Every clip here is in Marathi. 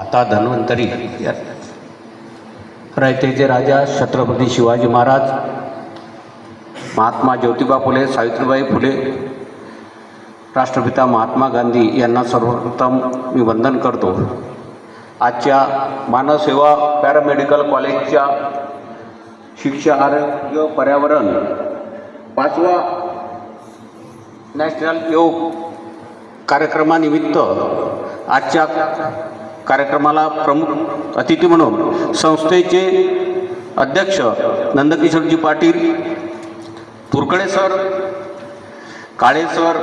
आता धन्वंतरी. रायतेचे रयतेचे राजा छत्रपती शिवाजी महाराज महात्मा ज्योतिबा फुले सावित्रीबाई फुले राष्ट्रपिता महात्मा गांधी यांना सर्वप्रथम मी वंदन करतो. आजच्या मानवसेवा पॅरामेडिकल कॉलेजच्या शिक्षा आरोग्य पर्यावरण पाचवा नॅशनल योग कार्यक्रमानिमित्त आजच्या कार्यक्रमाला प्रमुख अतिथी म्हणून संस्थेचे अध्यक्ष Nandkishorji Patil Turkade sir Kale sir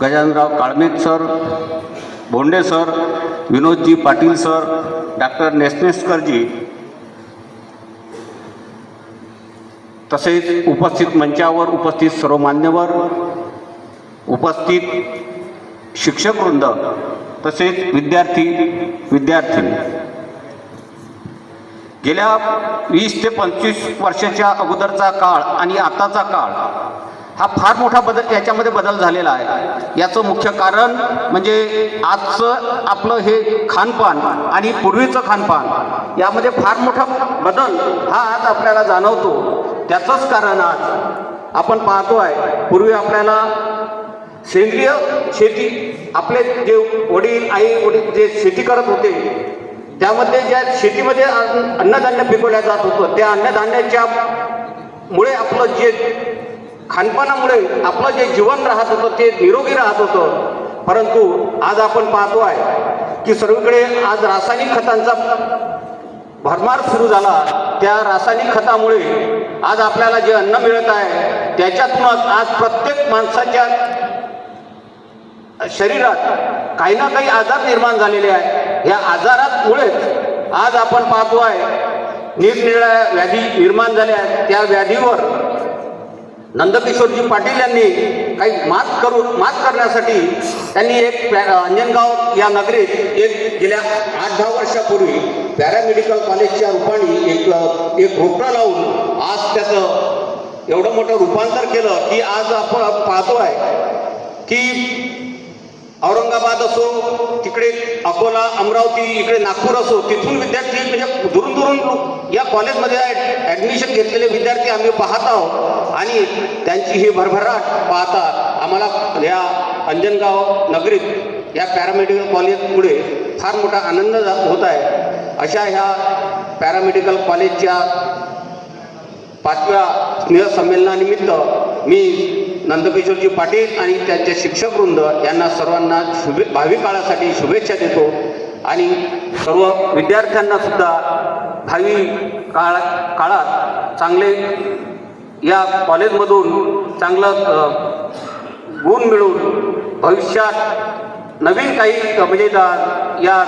Gajanrao Kalmet sir Bhonde sir Vinodji Patil sir doctor Nesneskarji तसेच उपस्थित मंचावर उपस्थित सर्व मान्यवर उपस्थित शिक्षकवृंद तसेच विद्यार्थी विद्यार्थी गेल्या वीस ते पंचवीस वर्षाच्या अगोदरचा काळ आणि आताचा काळ हा फार मोठा बदल याच्यामध्ये बदल झालेला आहे. याचं मुख्य कारण म्हणजे आजचं आपलं हे खानपान आणि पूर्वीचं खानपान यामध्ये फार मोठा बदल हा आज आपल्याला जाणवतो. त्याचंच कारण आज आपण पाहतो आहे पूर्वी आपल्याला सेंद्रिय शेती. आपले जे वडील आई वडील जे शेती करत होते त्यामध्ये ज्या शेतीमध्ये अन्नधान्य पिकवल्या जात होतं त्या अन्नधान्याच्या मुळे आपलं जे खानपानामुळे आपलं जे जीवन राहत होतं ते निरोगी राहत होतं. परंतु आज आपण पाहतो आहे की सर्वीकडे आज रासायनिक खतांचा भरमार सुरू झाला. त्या रासायनिक खतामुळे आज आपल्याला जे अन्न मिळत आहे त्याच्यातूनच आज प्रत्येक माणसाच्या शरीरात काही ना काही आजार निर्माण झालेले आहे या आजारामुळेच आज आपण पाहतो आहे निरनिराळ्या व्याधी निर्माण झाल्या आहेत. त्या व्याधीवर नंदकिशोरजी पाटील यांनी काही मात करून मात करण्यासाठी त्यांनी एक अंजनगाव या नगरीत एक गेल्या आठ दहा वर्षापूर्वी पॅरामेडिकल कॉलेजच्या रूपाने एक एक रोपटा लावून आज त्याचं एवढं मोठं रूपांतर केलं की आज आपण पाहतो आहे की औरंगाबाद असो तिकडे अकोला अमरावती इकडे नागपूर असो तिथून विद्यार्थी म्हणजे दुरून दुरून या कॉलेजमध्ये ॲडमिशन घेतलेले विद्यार्थी आम्ही पाहत आहोत. आणि त्यांची ही भरभराट पाहता आम्हाला या अंजनगाव नगरीत या पॅरामेडिकल कॉलेजमुळे फार मोठा आनंद जा- होत आहे. अशा ह्या पॅरामेडिकल कॉलेजच्या पाचव्या स्नेहसंमेलनानिमित्त मी नंदकिशोरजी पाटील आणि त्यांचे शिक्षकवृंद यांना सर्वांना शुभे भावी काळासाठी शुभेच्छा देतो. आणि सर्व विद्यार्थ्यांना सुद्धा भावी काळ काळात चांगले या कॉलेजमधून चांगलं गुण मिळून भविष्यात नवीन काही अ, म्हणजे या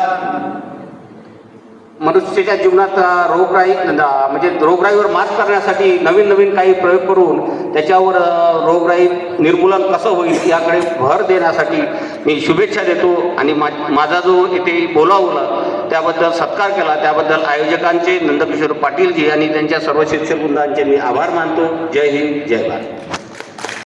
मनुष्याच्या जीवनात रोगराई म्हणजे रोगराईवर मात करण्यासाठी नवीन नवीन काही प्रयोग करून त्याच्यावर रोगराई निर्मूलन कसं होईल याकडे भर देण्यासाठी मी शुभेच्छा देतो. आणि मा माझा जो इथे बोलावला त्याबद्दल सत्कार केला. त्याबद्दल आयोजकांचे नंदकिशोर पाटीलजी आणि त्यांच्या सर्व शिक्षक वृंदांचे मी आभार मानतो. जय हिंद जय भारत.